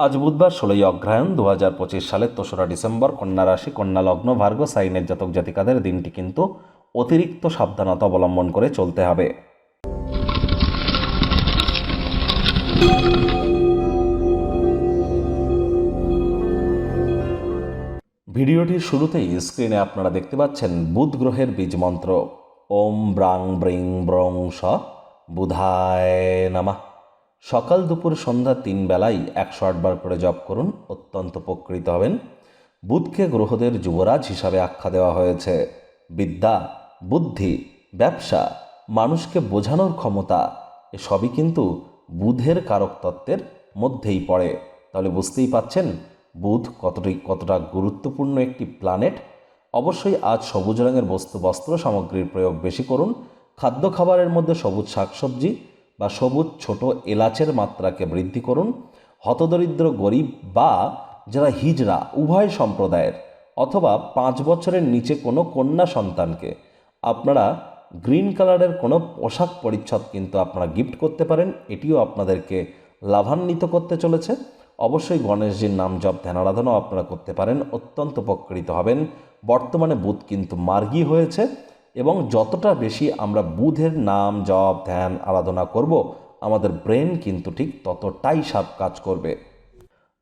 আজ বুধবার ষোলোই অগ্রহায়ণ দু হাজার পঁচিশ সালের তেসরা ডিসেম্বর কন্যা রাশি, কন্যা লগ্ন, ভার্গ, সাইনের জাতক জাতিকাদের দিনটি কিন্তু অতিরিক্ত সাবধানতা অবলম্বন করে চলতে হবে। ভিডিওটির শুরুতেই স্ক্রিনে আপনারা দেখতে পাচ্ছেন বুধ গ্রহের বীজ মন্ত্র। ওম ব্রাং ব্রিং ব্রং স বুধায় নামা। সকাল দুপুর সন্ধ্যা তিন বেলায় একশো আটবার করে জপ করুন, অত্যন্ত উপকৃত হবেন। বুধকে গ্রহদের যুবরাজ হিসাবে আখ্যা দেওয়া হয়েছে। বিদ্যা, বুদ্ধি, ব্যবসা, মানুষকে বোঝানোর ক্ষমতা, এসবই কিন্তু বুধের কারক তত্ত্বের মধ্যেই পড়ে। তাহলে বুঝতেই পাচ্ছেন, বুধ কতটি, কতটা গুরুত্বপূর্ণ একটি প্ল্যানেট অবশ্যই আজ সবুজ রঙের বস্তু, বস্ত্র সামগ্রীর প্রয়োগ বেশি করুন। খাদ্য খাবারের মধ্যে সবুজ শাকসবজি বা সবুজ ছোট এলাচের মাত্রাকে বৃদ্ধি করুন। হতদরিদ্র গরিব বা যারা হিজরা উভয় সম্প্রদায়ের অথবা পাঁচ বছরের নিচে কোনো কন্যা সন্তানকে আপনারা গ্রিন কালারের কোনো পোশাক পরিচ্ছদ কিন্তু আপনারা গিফট করতে পারেন। এটিও আপনাদেরকে লাভান্বিত করতে চলেছে। অবশ্যই গণেশজির নাম জপ, ধ্যান আরাধনাও আপনারা করতে পারেন। অত্যন্ত উপকৃত হবেন। বর্তমানে বুধ কিন্তু মার্গী হয়েছে। এবং যতটা বেশি আমরা বুধের নাম, জপ, ধ্যান, আরাধনা করব, আমাদের ব্রেন কিন্তু ঠিক ততটাই সাপ কাজ করবে।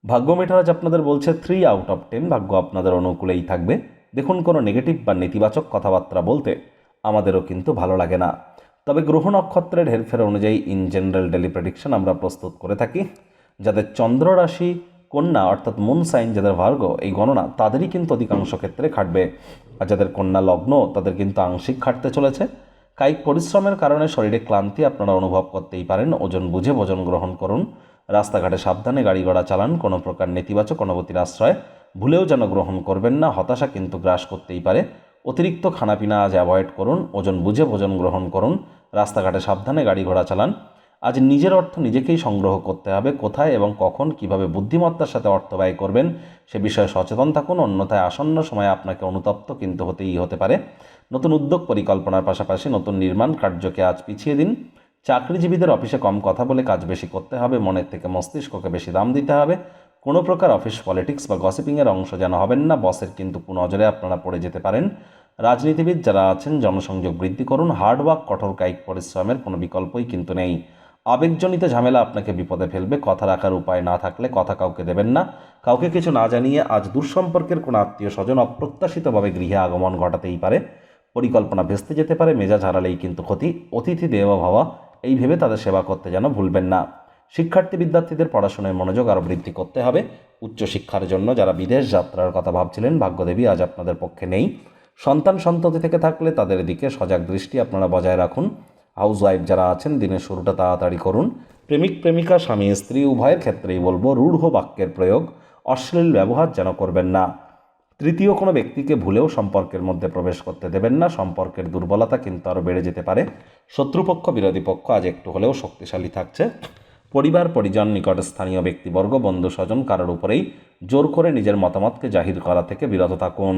ভাগ্য মেটারাজ আপনাদের বলছে থ্রি আউট অফ টেন ভাগ্য আপনাদের অনুকূলেই থাকবে। দেখুন কোনো নেগেটিভ বা নেতিবাচক কথাবার্তা বলতে, আমাদেরও কিন্তু ভালো লাগে না। তবে গ্রহ নক্ষত্রের হেরফের অনুযায়ী ইন জেনারেল ডেলি প্রেডিকশন আমরা প্রস্তুত করে থাকি। যাদের চন্দ্র রাশি কন্যা অর্থাৎ মুন সাইন যাদের ভার্গ, এই গণনা তাদেরই কিন্তু অধিকাংশ ক্ষেত্রে খাটবে। আর যাদের কন্যা লগ্ন, তাদের কিন্তু আংশিক খাটতে চলেছে। কায়িক পরিশ্রমের কারণে শরীরে ক্লান্তি আপনারা অনুভব করতেই পারেন। ওজন বুঝে ভোজন গ্রহণ করুন। রাস্তাঘাটে সাবধানে গাড়ি ঘোড়া চালান। কোনো প্রকার নেতিবাচক অনুভূতির আশ্রয় ভুলেও যেন গ্রহণ করবেন না। হতাশা কিন্তু গ্রাস করতেই পারে। অতিরিক্ত খানাপিনা আজ অ্যাভয়েড করুন। ওজন বুঝে ভোজন গ্রহণ করুন। রাস্তাঘাটে সাবধানে গাড়ি ঘোড়া চালান। আজ নিজের অর্থ নিজেকেই সংগ্রহ করতে হবে, কোথায় এবং কখন, কীভাবে বুদ্ধিমত্তার সাথে অর্থ ব্যয় করবেন, সে বিষয়ে সচেতন থাকুন। অন্যথায় আসন্ন সময়ে আপনাকে অনুতপ্ত কিন্তু হতেই হতে পারে। নতুন উদ্যোগ পরিকল্পনার পাশাপাশি নতুন নির্মাণ কার্যকে আজ পিছিয়ে দিন। চাকরিজীবীদের অফিসে কম কথা বলে কাজ বেশি করতে হবে, মনের থেকে মস্তিষ্ককে বেশি দাম দিতে হবে। কোনো প্রকার অফিস পলিটিক্স বা গসিপিংয়ের অংশ যেন হবেন না, বসের কিন্তু নজরে আপনারা পড়ে যেতে পারেন। রাজনীতিবিদ যারা আছেন, জনসংযোগ বৃদ্ধি করুন। হার্ডওয়ার্ক কঠোর কায়িক পরিশ্রমের কোনো বিকল্পই কিন্তু নেই। আবেগজনিত ঝামেলা আপনাকে বিপদে ফেলবে। কথা রাখার উপায় না থাকলে কথা কাউকে দেবেন না। কাউকে কিছু না জানিয়ে আজ দুঃসম্পর্কের কোনো আত্মীয় স্বজন অপ্রত্যাশিতভাবে গৃহে আগমন ঘটাতেই পারে। পরিকল্পনা ভেস্তে যেতে পারে, মেজাজ হারালেই কিন্তু ক্ষতি। অতিথি দেব ভাবা, এই ভেবে তাদের সেবা করতে যেন ভুলবেন না। শিক্ষার্থী বিদ্যার্থীদের পড়াশোনায় মনোযোগ আরও বৃদ্ধি করতে হবে। উচ্চশিক্ষার জন্য যারা বিদেশ যাত্রার কথা ভাবছিলেন, ভাগ্যদেবী আজ আপনাদের পক্ষে নেই। সন্তান সন্ততি থেকে থাকলে তাদের দিকে সজাগ দৃষ্টি আপনারা বজায় রাখুন। হাউস ওয়াইফ যারা আছেন, দিনের শুরুটা তাড়াতাড়ি করুন। প্রেমিক, প্রেমিকা, স্বামী, স্ত্রী, উভয়ের ক্ষেত্রেই বলব, রূঢ় বাক্যের প্রয়োগ, অশ্লীল ব্যবহার যেন করবেন না। তৃতীয় কোনো ব্যক্তিকে ভুলেও সম্পর্কের মধ্যে প্রবেশ করতে দেবেন না। সম্পর্কের দুর্বলতা কিন্তু আরও বেড়ে যেতে পারে। শত্রুপক্ষ, বিরোধী পক্ষ আজ একটু হলেও শক্তিশালী থাকছে। পরিবার, পরিজন, নিকট স্থানীয় ব্যক্তিবর্গ বন্ধু স্বজন কারোর উপরেই জোর করে নিজের মতামতকে জাহির করা থেকে বিরত থাকুন।